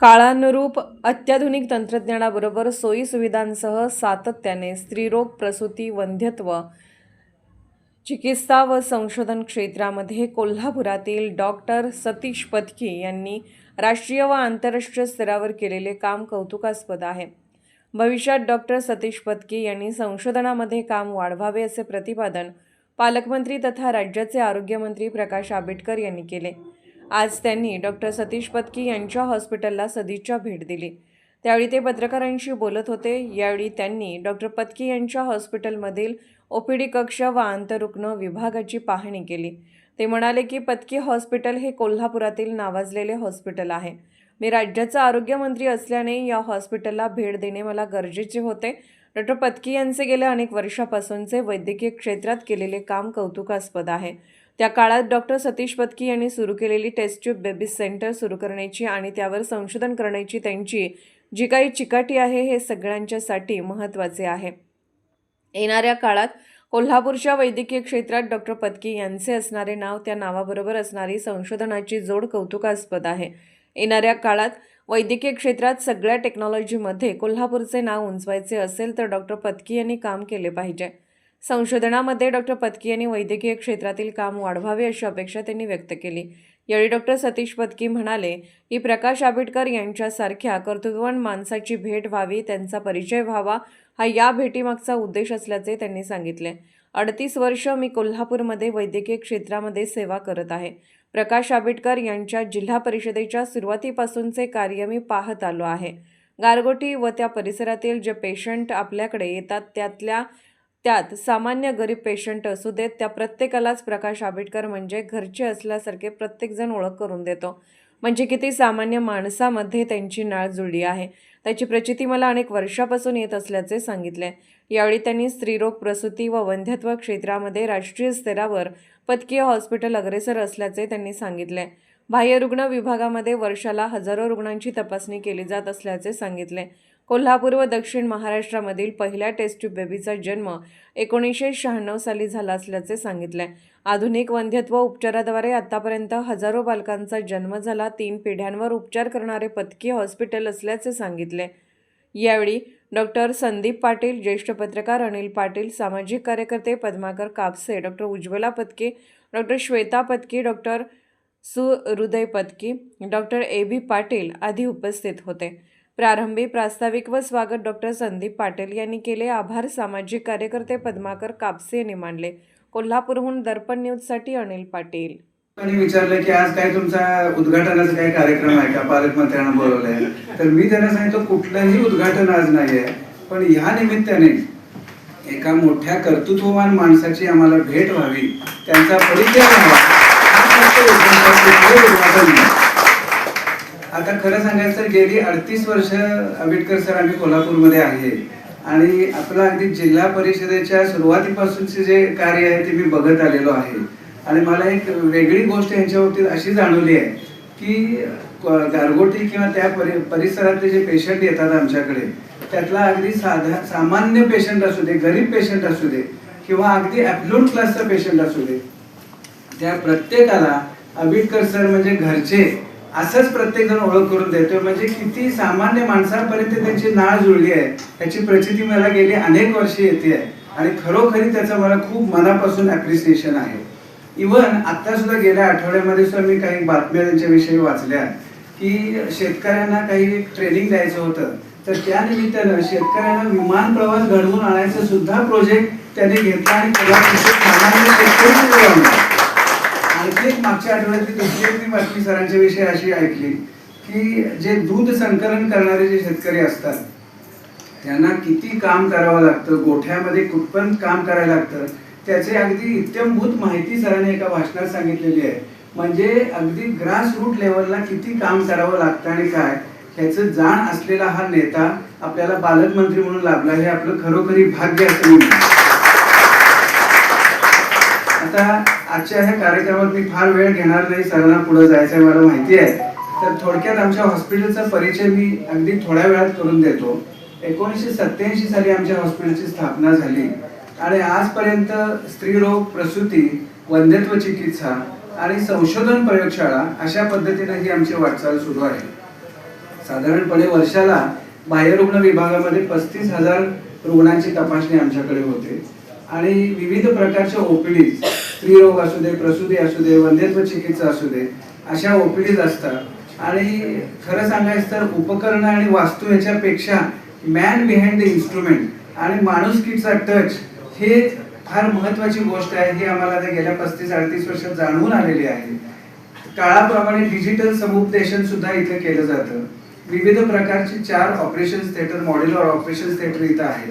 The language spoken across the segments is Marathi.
काळानुरूप अत्याधुनिक तंत्रज्ञानाबरोबर सोयीसुविधांसह सातत्याने स्त्रीरोग प्रसूती वंध्यत्व चिकित्सा व संशोधन क्षेत्रामध्ये कोल्हापुरातील डॉक्टर सतीश पदकी यांनी राष्ट्रीय व आंतरराष्ट्रीय स्तरावर केलेले काम कौतुकास्पद आहे. भविष्यात डॉक्टर सतीश पदकी यांनी संशोधनामध्ये काम वाढवावे असे प्रतिपादन पालकमंत्री तथा राज्याचे आरोग्यमंत्री प्रकाश आंबेडकर यांनी केले. आज त्यांनी डॉक्टर सतीश पत्की यांच्या हॉस्पिटलला सदिच्छा भेट दिली. त्यावेळी ते पत्रकारांशी बोलत होते. यावेळी त्यांनी डॉक्टर पत्की यांच्या हॉस्पिटलमधील ओपीडी कक्ष व आंतरुग्ण विभागाची पाहणी केली. ते म्हणाले की पत्की हॉस्पिटल हे कोल्हापुरातील नावाजलेले हॉस्पिटल आहे. मी राज्याचा आरोग्यमंत्री असल्याने या हॉस्पिटलला भेट देणे मला गरजेचे होते. डॉक्टर पत्की यांचे गेल्या अनेक वर्षापासूनचे वैद्यकीय क्षेत्रात केलेले काम कौतुकास्पद आहे. त्या काळात डॉक्टर सतीश पत्की यांनी सुरू केलेली टेस्ट ट्यूब बेबी सेंटर सुरू करण्याची आणि त्यावर संशोधन करण्याची त्यांची जी काही चिकाटी आहे हे सगळ्यांच्यासाठी महत्त्वाचे आहे. येणाऱ्या काळात कोल्हापूरच्या वैद्यकीय क्षेत्रात डॉक्टर पत्की यांचे असणारे नाव त्या नावाबरोबर असणारी संशोधनाची जोड कौतुकास्पद आहे. येणाऱ्या काळात वैद्यकीय क्षेत्रात सगळ्या टेक्नॉलॉजीमध्ये कोल्हापूरचे नाव उंचवायचे असेल तर डॉक्टर पत्की यांनी काम केले पाहिजे. संशोधनामध्ये डॉक्टर पत्की यांनी वैद्यकीय क्षेत्रातील काम वाढवावे अशी अपेक्षा त्यांनी व्यक्त केली. यावेळी डॉक्टर सतीश पत्की म्हणाले की प्रकाश आंबेडकर यांच्यासारख्या कर्तृत्ववान माणसाची भेट व्हावी त्यांचा परिचय व्हावा हा या भेटीमागचा उद्देश असल्याचे त्यांनी सांगितले. अडतीस वर्ष मी कोल्हापूरमध्ये वैद्यकीय क्षेत्रामध्ये सेवा करत आहे. प्रकाश आंबेडकर यांच्या जिल्हा परिषदेच्या सुरुवातीपासूनचे कार्य मी पाहत आलो आहे. गारगोटी व त्या परिसरातील जे पेशंट आपल्याकडे येतात त्यातल्या त्यात सामान्य गरीब पेशंट असू देत त्या प्रत्येकालाच प्रकाश आंबेडकर म्हणजे घरचे असल्यासारखे प्रत्येकजण ओळख करून देतो. म्हणजे किती सामान्य माणसामध्ये त्यांची नाळ जुळली आहे. त्याची प्रचिती मला अनेक वर्षापासून येत असल्याचे सांगितले. यावेळी त्यांनी स्त्रीरोग प्रसूती व वंध्यत्व क्षेत्रामध्ये राष्ट्रीय स्तरावर पदकीय हॉस्पिटल अग्रेसर असल्याचे त्यांनी सांगितले. बाह्यरुग्ण विभागामध्ये वर्षाला हजारो रुग्णांची तपासणी केली जात असल्याचे सांगितले. कोल्हापूर व दक्षिण महाराष्ट्रामधील पहिल्या टेस्ट ट्यूब बेबीचा जन्म एकोणीसशे शहाण्णव साली झाला असल्याचे सांगितले. आधुनिक वंध्यत्व उपचाराद्वारे आतापर्यंत हजारो बालकांचा जन्म झाला. तीन पिढ्यांवर उपचार करणारे पतकी हॉस्पिटल असल्याचे सांगितले. यावेळी डॉक्टर संदीप पाटील ज्येष्ठ पत्रकार अनिल पाटील सामाजिक कार्यकर्ते Padmakar Kapse doctor Ujjwala Patke doctor Shweta Patki doctor Suhruday Patki doctor A B Patil आदी उपस्थित होते. प्रारंभी प्रास्ताविक व स्वागत डॉक्टर संदीप पाटील यांनी केले आभार. सामाजिक कार्यकर्ते पद्माकर कापसे यांनी मानले. कोल्हापूरहून दर्पण न्यूजसाठी अनिल पाटील. आणि विचारलं की आज काय तुमचा उद्घाटनाचा काही कार्यक्रम आहे? का पालकमंत्र्यांना बोलवलंय? तर मी त्यांना सांगितलं कुठलंही उद्घाटन आज नाही आहे पण ह्या निमित्ताने एका मोठ्या कर्तृत्ववान माणसाची आम्हाला भेट व्हावी त्यांचा परिचय व्हावा हा फक्त उद्घाटन कुठलंही उद्घाटन नाही. आता खरं सांगायचं तर गेली अडतीस वर्ष आंबेडकर सर आम्ही कोल्हापूरमध्ये आहे. आणि आपलं अगदी जिल्हा परिषदेच्या सुरुवातीपासूनचे जे कार्य आहे ते मी बघत आलेलो आहे. आणि मला एक वेगळी गोष्ट यांच्या बाबतीत अशी जाणवली आहे की गारगोटी किंवा त्या परि परिसरातले जे पेशंट येतात आमच्याकडे त्यातला अगदी साधा सामान्य पेशंट असू दे गरीब पेशंट असू दे किंवा अगदी ॲप्लूट क्लासचा पेशंट असू दे त्या प्रत्येकाला आंबेडकर सर म्हणजे घरचे असंच प्रत्येक जण ओळख करून देतो म्हणजे किती सामान्य माणसांपर्यंत त्यांची नाळ जुळली आहे. त्याची प्रचिती मला गेली अनेक वर्षे येते आहे. आणि खरोखरी त्याचं मला खूप मनापासून ॲप्रिसिएशन आहे. इवन आता सुद्धा गेल्या आठवड्यामध्ये सुद्धा मी काही बातम्या त्यांच्याविषयी वाचल्या की शेतकऱ्यांना काही ट्रेनिंग द्यायचं होतं. तर त्या निमित्तानं शेतकऱ्यांना विमान प्रवास घडवून आणायचं सुद्धा प्रोजेक्ट त्यांनी घेतला आणि कोल्हापूरचे सामान्य शेतकरी पुढे आणला. आणखी एक मागच्या आठवड्यातली दुसरी एक मी बातमी सरांच्या विषयी अशी ऐकली की जे दूध संकलन करणारे जे शेतकरी असतात त्यांना किती काम करावं लागतं गोठ्यामध्ये कुठपर्यंत काम करायला लागतं त्याचे अगदी इत्यंभूत माहिती सरांनी एका भाषणात सांगितलेली आहे. म्हणजे अगदी ग्रास रूट लेवलला किती काम करावं लागतं आणि काय ह्याचं जाण असलेला हा नेता आपल्याला पालकमंत्री म्हणून लाभला हे आपलं खरोखरी भाग्य असं मी आता आजच्या ह्या कार्यक्रमात मी फार वेळ घेणार नाही सरांना पुढे जायचं आहे मला माहिती आहे. तर थोडक्यात आमच्या हॉस्पिटलचा परिचय मी अगदी थोड्या वेळात करून देतो. एकोणीसशे सत्याऐंशी साली आमच्या हॉस्पिटलची स्थापना झाली. आणि आजपर्यंत स्त्रीरोग प्रसूती वंध्यत्व चिकित्सा आणि संशोधन प्रयोगशाळा अशा पद्धतीने ही आमची वाटचाल सुरू आहे. साधारणपणे वर्षाला बाह्यरुग्ण विभागामध्ये पस्तीस हजार रुग्णांची तपासणी आमच्याकडे होते. आणि विविध प्रकारच्या ओपीडीज स्त्रीरोग असू दे प्रसूती असू दे वंध्यत्व चिकित्सा असू दे अशा ओपीडीज असतात. आणि खरं सांगायचं तर उपकरणं आणि वास्तू याच्यापेक्षा मॅन बिहाइंड द इन्स्ट्रुमेंट आणि माणुसकीचा टच हे फार महत्वाची गोष्ट आहे. ही आम्हाला त्या गेल्या पस्तीस अडतीस वर्षात जाणवून आलेली आहे. काळाप्रमाणे डिजिटल समुपदेशन सुद्धा इथे केलं जातं. विविध प्रकारची चार operation theatre modular operation theatre इथं आहे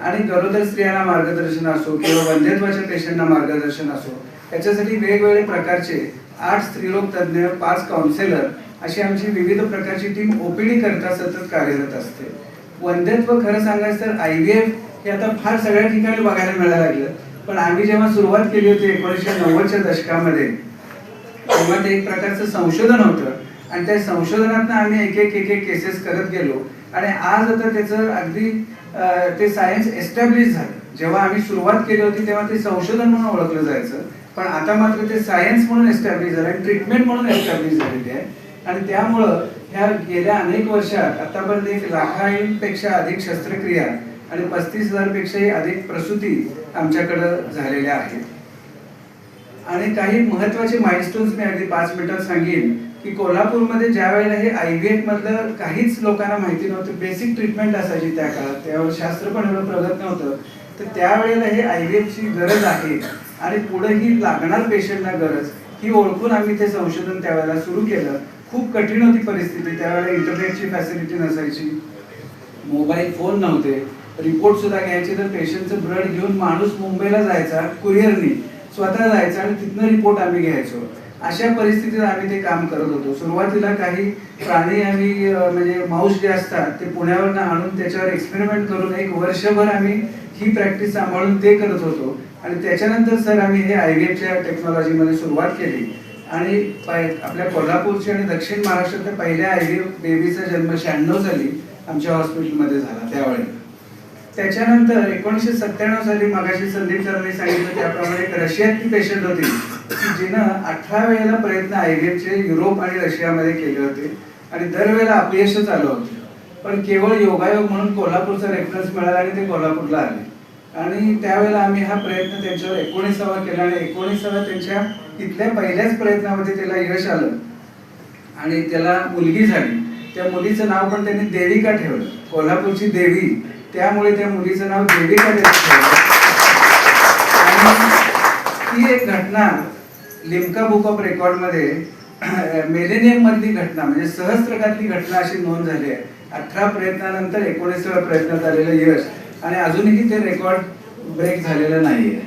आणि गरोदर स्त्रियांना मार्गदर्शन असो किंवा वंध्यत्वाच्या पेशंटना मार्गदर्शन असो याच्यासाठी वेगवेगळे प्रकारचे आठ स्त्रीरोग तज्ज्ञ पाच काउन्सिलर अशी आमची विविध प्रकारची टीम ओपीडी करता सतत कार्यरत असते. वंध्यत्व खरं सांगायचं तर आय व्ही एफ हे आता फार सगळ्या ठिकाणी बघायला मिळायला लागलं. पण आम्ही जेव्हा सुरुवात केली होती एकोणीसशे नव्वदच्या दशकामध्ये तेव्हा ते एक प्रकारचं संशोधन होतं. आणि त्या संशोधनात आम्ही एक एक एक एक केसेस करत गेलो. आणि आज आता त्याचं अगदी ते सायन्स एस्टॅब्लिश झालं. जेव्हा आम्ही सुरुवात केली होती तेव्हा ते संशोधन म्हणून ओळखलं जायचं. पण आता मात्र ते सायन्स म्हणून एस्टॅब्लिश झालं आणि ट्रीटमेंट म्हणून एस्टॅब्लिश झालेली आहे. आणि त्यामुळं ह्या गेल्या अनेक वर्षात आतापर्यंत एक लाखांपेक्षा अधिक शस्त्रक्रिया आणि पस्तीस हजारपेक्षाही अधिक प्रसूती आमच्याकडं झालेल्या आहेत. आणि काही महत्त्वाचे माइलस्टोन्स मी अगदी पाच मिनिटात सांगेन की कोल्हापूरमध्ये ज्या वेळेला हे आय व्ही एफ मधलं काहीच लोकांना माहिती नव्हतं बेसिक ट्रीटमेंट असायची त्या काळात. त्यावर शास्त्र पण एवढं प्रगत नव्हतं. तर त्यावेळेला हे आय व्ही एफची गरज आहे आणि पुढे ही लागणार पेशंटला गरज ही ओळखून आम्ही ते संशोधन त्यावेळेला सुरू केलं. खूप कठीण होती परिस्थिती त्यावेळेला इंटरनेटची फॅसिलिटी नसायची. मोबाईल फोन नव्हते. रिपोर्ट सुद्धा घ्यायचे तर पेशंटचं ब्लड घेऊन माणूस मुंबईला जायचा कुरिअरनी. स्वतः जायचं आणि तिथनं रिपोर्ट आम्ही घ्यायचो. अशा परिस्थितीत आम्ही ते काम करत होतो. सुरुवातीला काही प्राणी आम्ही म्हणजे माऊस जे असतात ते पुण्यावरनं आणून त्याच्यावर एक्सपेरिमेंट करून एक वर्षभर आम्ही ही प्रॅक्टिस सांभाळून ते करत होतो. आणि त्याच्यानंतर सर आम्ही हे आय व्ही एफच्या टेक्नॉलॉजीमध्ये सुरुवात केली. आणि आपल्या कोल्हापूरची आणि दक्षिण महाराष्ट्रातल्या पहिल्या आय व्ही एफ बेबीचा जन्म शहाण्णव साली आमच्या हॉस्पिटलमध्ये झाला त्यावेळी. त्याच्यानंतर एकोणीसशे सत्त्याण्णव साली मागाशी संदीप सरांनी सांगितलं त्याप्रमाणे एक रशियातली पेशंट होती की जिनं अठरा वेळेला प्रयत्न आयव्हीएफचे युरोप आणि रशियामध्ये केले होते आणि दरवेळेला अपयशच आलं होतं. पण केवळ योगायोग म्हणून कोल्हापूरचा रेफरन्स मिळाला आणि ते कोल्हापूरला आले. आणि त्यावेळेला आम्ही हा प्रयत्न त्यांच्यावर एकोणीसावा केला आणि एकोणीसावा त्यांच्या इथल्या पहिल्याच प्रयत्नामध्ये त्याला यश आलं. आणि त्याला मुलगी झाली. त्या मुलीचं नाव पण त्यांनी देविका ठेवलं. कोल्हापूरची देवी. त्यामुळे त्या मुलीचं नाव देविका आणि ती एक घटना लिम्का बुक ऑफ रेकॉर्डमध्ये मेलेनियम मधली घटना म्हणजे सहस्त्रकातली घटना अशी नोंद झाली आहे. अठरा प्रयत्नानंतर एकोणीसव्या प्रयत्नात आलेलं यश आणि अजूनही ते रेकॉर्ड ब्रेक झालेलं नाहीये.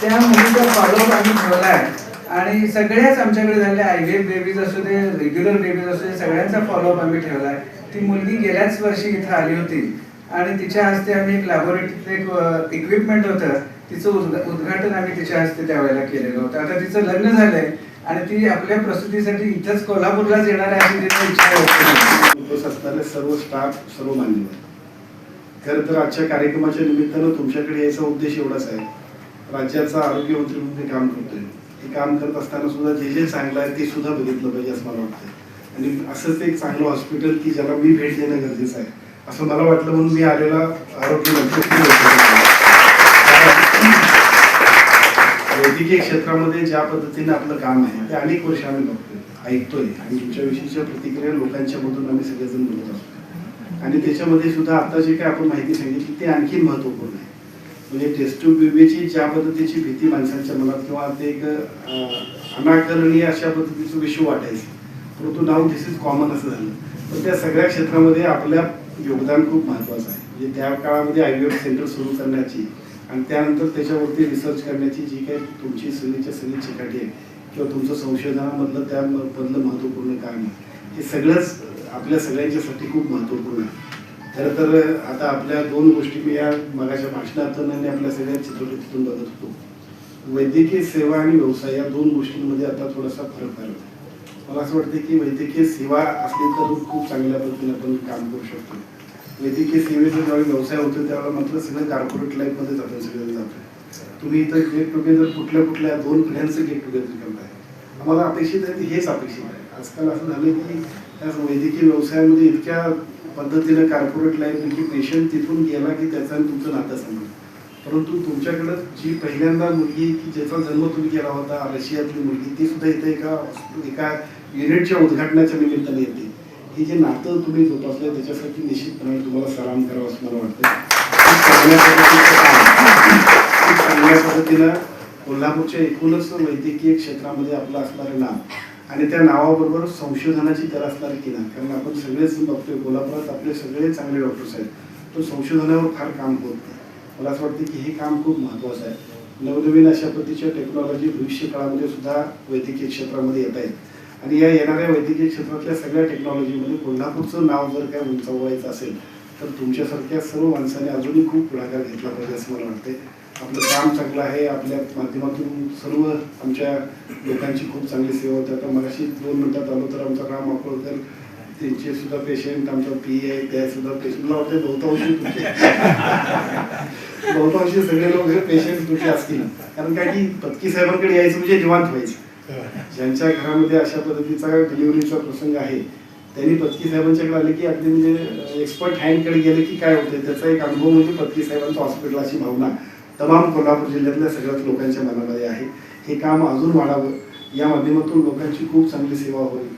त्या मुलीचा फॉलोअप आम्ही ठेवलाय. आणि सगळ्याच आमच्याकडे झाले आय व्ही एफ बेबीज असू दे रेग्युलर बेबीज असू दे सगळ्यांचा फॉलोअप आम्ही ठेवलाय. ती मुलगी गेल्याच वर्षी इथं आली होती. आणि तिच्या हस्ते आम्ही एक लॅबोरेटरीचं एक इक्विपमेंट होतं. तिचं उद्घा- उद्घाटन आम्ही तिच्या हस्ते त्यावेळेला केलेलं होतं. आता तिचं लग्न झालंय आणि ती आपल्या प्रसूतीसाठी इथंच कोल्हापूरलाच येणार आहे अशी तिची इच्छा असणारे सर्व स्टाफ सर्व मान्यवर खरं तर आजच्या कार्यक्रमाच्या निमित्तानं तुमच्याकडे यायचा उद्देश एवढाच आहे. राज्याचा आरोग्यमंत्री म्हणून मी काम करतोय. हे काम करत असताना सुद्धा जे जे चांगलं आहे ते सुद्धा बघितलं पाहिजे असं मला वाटतं आणि असंच एक चांगलं हॉस्पिटल की ज्याला मी भेट देणं गरजेचं आहे. असं मला वाटलं म्हणून मी आलेला आरोग्य वैद्यकीय क्षेत्रामध्ये ज्या पद्धतीने आपलं काम आहे ते अनेक वर्ष आम्ही बघतोय ऐकतोय. आणि तुमच्याविषयीच्या प्रतिक्रिया लोकांच्या मधून आम्ही सगळेजण बोलत असतो आणि त्याच्यामध्ये सुद्धा आता जे काय आपण माहिती सांगितली ते आणखी महत्त्वपूर्ण आहे. म्हणजे टेस्ट ट्यूब बेबीची ज्या पद्धतीची भीती माणसांच्या मनात किंवा ते एक अनाकरणीय अशा पद्धतीचं विश्व वाटायचं. परंतु नाव दिस इज कॉमन असं झालं. पण त्या सगळ्या क्षेत्रामध्ये आपल्या योगदान खूप महत्त्वाचं आहे. म्हणजे त्या काळामध्ये आय व्ही एफ सेंटर सुरू करण्याची आणि त्यानंतर त्याच्यावरती रिसर्च करण्याची जी काही तुमची सगळीच्या सगळी चिकाटी आहे किंवा तुमचं संशोधनामधलं त्यामधलं महत्त्वपूर्ण काम आहे हे सगळंच आपल्या सगळ्यांच्यासाठी खूप महत्त्वपूर्ण आहे. खरं तर आता आपल्या दोन गोष्टी मी या मगाच्या भाषणातून आणि आपल्या सगळ्या चित्रपटीतून बघत होतो. वैद्यकीय सेवा आणि व्यवसाय या दोन गोष्टींमध्ये आता थोडासा फरक आला. मला असं वाटतं की वैद्यकीय सेवा असली तर खूप चांगल्या पद्धतीने आपण काम करू शकतो. वैद्यकीय सेवेचा ज्यावेळी व्यवसाय होतो त्यावेळेला मात्र सगळं कॉर्पोरेट लाईफमध्येच आपण सगळं जातो. तुम्ही इथं गेट टुगेदर कुठल्या कुठल्या दोन पिढ्यांचं गेट टुगेदर करताय. आम्हाला अपेक्षित आहे ते हेच अपेक्षित आहे. आजकाल असं झालं की त्या वैद्यकीय व्यवसायामध्ये इतक्या पद्धतीनं कॉर्पोरेट लाईफ की पेशंट तिथून गेला की त्याचा तुमचं नातं समजलं परंतु तुमच्याकडं जी पहिल्यांदा मुलगी की ज्याचा जन्म तुम्ही केला होता रशियातली मुलगी ती सुद्धा इथे एका एका युनिटच्या उद्घाटनाच्या निमित्ताने येते. हे जे नातं तुम्ही जोपासलं त्याच्यासाठी निश्चितपणे तुम्हाला सलाम करावा असं मला वाटतं चांगल्या पद्धतीनं कोल्हापूरच्या एकूणच वैद्यकीय क्षेत्रामध्ये आपलं असणारं नाव आणि त्या नावाबरोबर संशोधनाची तर असणारी किनार कारण आपण सगळेच बघतोय कोल्हापुरात आपले सगळे चांगले डॉक्टर्स आहेत. तो संशोधनावर फार काम होत मला असं वाटतं की हे काम खूप महत्त्वाचं आहे. नवनवीन अशा पद्धतीच्या टेक्नॉलॉजी भविष्य काळामध्ये सुद्धा वैद्यकीय क्षेत्रामध्ये येत आहेत. आणि या येणाऱ्या वैद्यकीय क्षेत्रातल्या सगळ्या टेक्नॉलॉजीमध्ये कोल्हापूरचं नाव जर काय उंचावायचं असेल तर तुमच्यासारख्या सर्व माणसांनी अजूनही खूप पुढाकार घेतला पाहिजे असं मला वाटते आपलं काम चांगलं आहे आपल्या माध्यमातून सर्व आमच्या लोकांची खूप चांगली सेवा होते. आता मगाशी दोन मिनटात आलो तर आमचा राम अकोळकर त्यांचे सुद्धा पेशंट आमचा पी आहे त्या सुद्धा पेशंट मला वाटतं बहुतांशी तुमचे. बहुतांशी सगळे लोक पेशंट तुमचे असतील. कारण काय की पत्की साहेबांकडे यायचं म्हणजे निवांत व्हायचं. ज्यांच्या घरामध्ये अशा पद्धतीचा डिलिव्हरीचा प्रसंग आहे त्यांनी पत्की साहेबांच्याकडे आले की अगदी म्हणजे एक्सपर्ट हँडकडे गेले की काय होते त्याचा एक अनुभव म्हणजे पत्की साहेबांचं हॉस्पिटल अशी भावना तमाम कोल्हापूर जिल्ह्यातल्या सगळ्याच लोकांच्या मनामध्ये आहे. हे काम अजून वाढावं. या माध्यमातून लोकांची खूप चांगली सेवा होईल.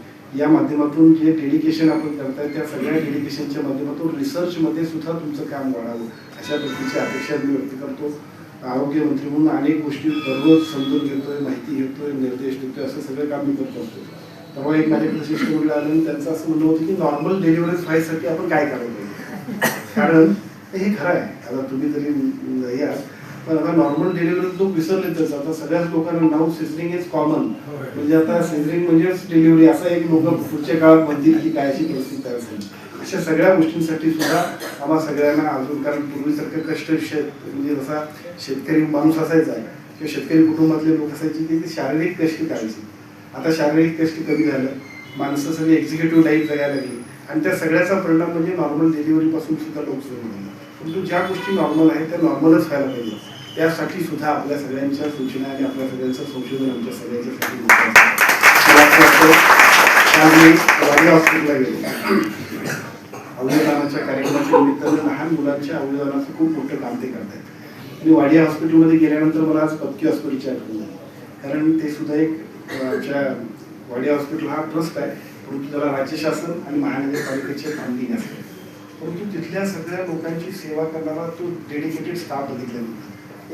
या माध्यमातून जे डेडिकेशन आपण करताय त्या सगळ्या डेडिकेशनच्या माध्यमातून रिसर्चमध्ये सुद्धा तुमचं काम वाढावं. अशा पद्धतीची अपेक्षा मी व्यक्त करतो. आरोग्यमंत्री म्हणून अनेक गोष्टी दररोज समजून घेतोय माहिती घेतोय निर्देश देतोय असं सगळं काम मी करत असतो. तेव्हा एक माझ्याकडे शिष्टमंडळ आलं आणि त्यांचं असं म्हणणं होतं की नॉर्मल डिलिव्हरीज व्हायसाठी आपण काय करायला पाहिजे कारण हे खरं आहे. आता तुम्ही जरी नाही आहात. पण आता नॉर्मल डिलिव्हरी लोक विसरले त्याचं आता सगळ्याच लोकांना नाव सिझरिंग इज कॉमन म्हणजे आता सिझरिंग म्हणजेच डिलिव्हरी असं एक लोक पुढच्या काळात म्हणतील की काय अशी परिस्थिती तयार झाली. अशा सगळ्या गोष्टींसाठी सुद्धा आम्हा सगळ्यांना अजून कारण पूर्वीसारखं कष्ट शेत म्हणजे जसा शेतकरी माणूस असायचा किंवा शेतकरी कुटुंबातले लोक असायचे की ते शारीरिक कष्ट करायचे आता शारीरिक कष्ट कमी झालं माणसं सगळी एक्झिक्युटिव्ह लाईफ जगायला लागली आणि त्या सगळ्याचा परिणाम म्हणजे नॉर्मल डिलिव्हरीपासून सुद्धा लोक सुरू झाले. परंतु ज्या गोष्टी नॉर्मल आहेत त्या नॉर्मलच व्हायला पाहिजे त्यासाठी सुद्धा आपल्या सगळ्यांच्या सूचना आणि आपल्या सगळ्यांचं संशोधन आमच्या सगळ्यांच्यासाठी महत्त्वाचं हॉस्पिटलला गेलो. अवयवदानाच्या कार्यक्रमाच्या निमित्तानं लहान मुलांच्या अवयवदानाचं खूप मोठं काम ते करतायत. आणि वाडिया हॉस्पिटलमध्ये गेल्यानंतर मला आज पक्की हॉस्पिटलची आठवण झाली. कारण ते सुद्धा एक आमच्या वाडिया हॉस्पिटल हा ट्रस्ट आहे. परंतु त्याला राज्य शासन आणि महानगरपालिकेचे फंडिंग असते. परंतु तिथल्या सगळ्या लोकांची सेवा करणारा तो डेडिकेटेड स्टाफ बघितला मी.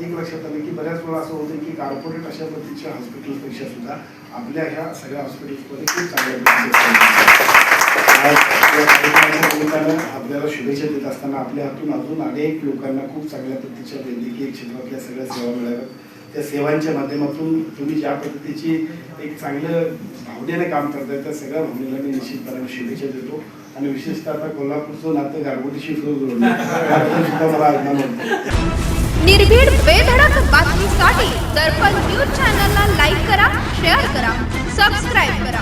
एक लक्षात आलं की बऱ्याच वेळा असं होतं की कॉर्पोरेट अशा पद्धतीच्या हॉस्पिटलपेक्षा सुद्धा आपल्या ह्या सगळ्या हॉस्पिटल्समध्ये खूप चांगल्या आपल्याला शुभेच्छा देत असताना आपल्या हातून अजून अनेक लोकांना खूप चांगल्या पद्धतीच्या वैद्यकीय क्षेत्रातल्या सगळ्या सेवा मिळाव्यात. त्या सेवांच्या माध्यमातून तुम्ही ज्या पद्धतीची एक चांगलं भावनेने काम करताय त्या सगळ्या भावनेला मी निश्चितपणे शुभेच्छा देतो. आणि विशेषतः आता कोल्हापूरचं नातं गारगोटीशी सुद्धा मला अभिमान वाटतो. निर्भीड बेधडक बातमीसाठी दर्पण न्यूज चॅनलला लाईक करा शेअर करा सबस्क्राईब करा.